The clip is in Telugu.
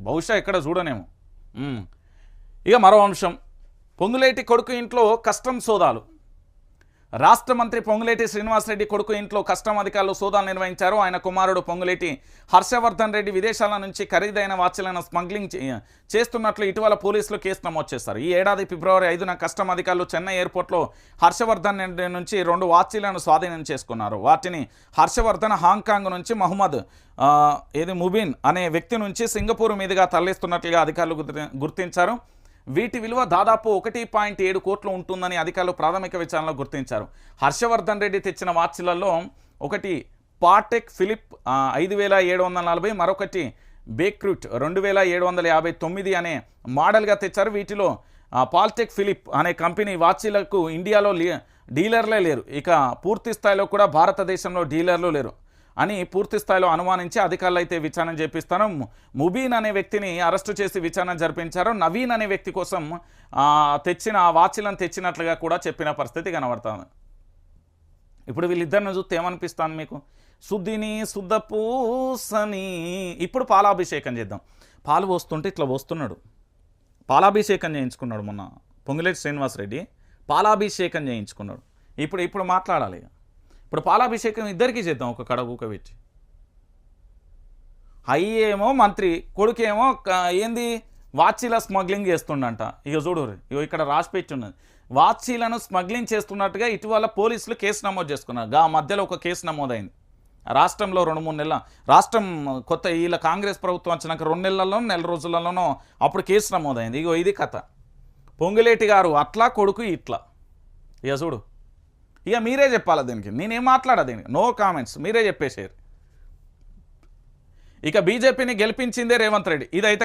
బహుశా ఇక్కడ చూడనేమో. ఇక మరో అంశం. పొంగులేటి కొడుకు ఇంట్లో కష్టం సోదాలు. రాష్ట్ర మంత్రి పొంగులేటి శ్రీనివాసరెడ్డి కొడుకు ఇంట్లో కస్టమ్ అధికారులు సోదాలు నిర్వహించారు. ఆయన కుమారుడు పొంగులేటి హర్షవర్ధన్ రెడ్డి విదేశాల నుంచి ఖరీదైన వాచ్లను స్మగ్లింగ్ చేస్తున్నట్లు ఇటీవల పోలీసులు కేసు నమోదు చేశారు. ఈ ఏడాది ఫిబ్రవరి ఐదున కస్టమ్ అధికారులు చెన్నై ఎయిర్పోర్ట్లో హర్షవర్ధన్ రెడ్డి నుంచి రెండు వాచీలను స్వాధీనం చేసుకున్నారు. వాటిని హర్షవర్ధన్ హాంకాంగ్ నుంచి మహమ్మద్ ఏది ముబిన్ అనే వ్యక్తి నుంచి సింగపూర్ మీదుగా తరలిస్తున్నట్లుగా అధికారులు గుర్తి- గుర్తించారు. వీటి విలువ దాదాపు ఒకటి పాయింట్ ఏడు కోట్లు ఉంటుందని అధికారులు ప్రాథమిక విచారణలో గుర్తించారు. హర్షవర్ధన్ రెడ్డి తెచ్చిన వాచ్లలో ఒకటి పాటెక్ ఫిలిప్ ఐదు వేల ఏడు వందల నలభై మరొకటి బేక్రూట్ రెండు వేల ఏడు వందల యాభై తొమ్మిది అనే మోడల్గా తెచ్చారు. వీటిలో పాల్టెక్ ఫిలిప్ అనే కంపెనీ వాచీలకు ఇండియాలో డీలర్లే లేరు. ఇక పూర్తి స్థాయిలో కూడా భారతదేశంలో డీలర్లు లేరు. అని పూర్తి స్థాయిలో అనుమానించి అధికారులు అయితే విచారణ చేపిస్తారు ముబీన్ అనే వ్యక్తిని అరెస్టు చేసి విచారణ జరిపించారు. నవీన్ అనే వ్యక్తి కోసం తెచ్చిన ఆ వాచీలను తెచ్చినట్లుగా కూడా చెప్పిన పరిస్థితి కనబడుతుంది. ఇప్పుడు వీళ్ళిద్దరిని చూస్తే ఏమనిపిస్తాను మీకు? శుద్ధిని శుద్ధ పూసని ఇప్పుడు పాలాభిషేకం చేద్దాం. పాలు పోస్తుంటే ఇట్లా పోస్తున్నాడు. పాలాభిషేకం చేయించుకున్నాడు మొన్న. పొంగిలేటి శ్రీనివాసరెడ్డి పాలాభిషేకం చేయించుకున్నాడు. ఇప్పుడు ఇప్పుడు మాట్లాడాలి ఇక. ఇప్పుడు పాలాభిషేకం ఇద్దరికీ చేద్దాం ఒక కడ పెట్టి. అయ్యి ఏమో మంత్రి కొడుకేమో ఏంది? వాచీల స్మగ్లింగ్ చేస్తుండంట. ఇక చూడు ఇగో ఇక్కడ రాసి పెట్టి ఉన్నది వాచీలను స్మగ్లింగ్ చేస్తున్నట్టుగా ఇటీవల పోలీసులు కేసు నమోదు చేసుకున్నారు. గా మధ్యలో ఒక కేసు నమోదైంది. రాష్ట్రంలో రెండు మూడు నెలల రాష్ట్రం కొత్త వీళ్ళ కాంగ్రెస్ ప్రభుత్వం వచ్చినాక రెండు నెలల్లో నెల రోజులలోనో అప్పుడు కేసు నమోదైంది. ఇగో ఇది కథ. పొంగులేటి గారు అట్లా కొడుకు ఇట్లా. ఇక చూడు. ఇక మీరే చెప్పాలి దీనికి? నేనేం మాట్లాడా దీనికి? నో కామెంట్స్ మీరే చెప్పేసారు ఇక బీజేపీని గెలిపించిందే రేవంత్ రెడ్డి. ఇదైతే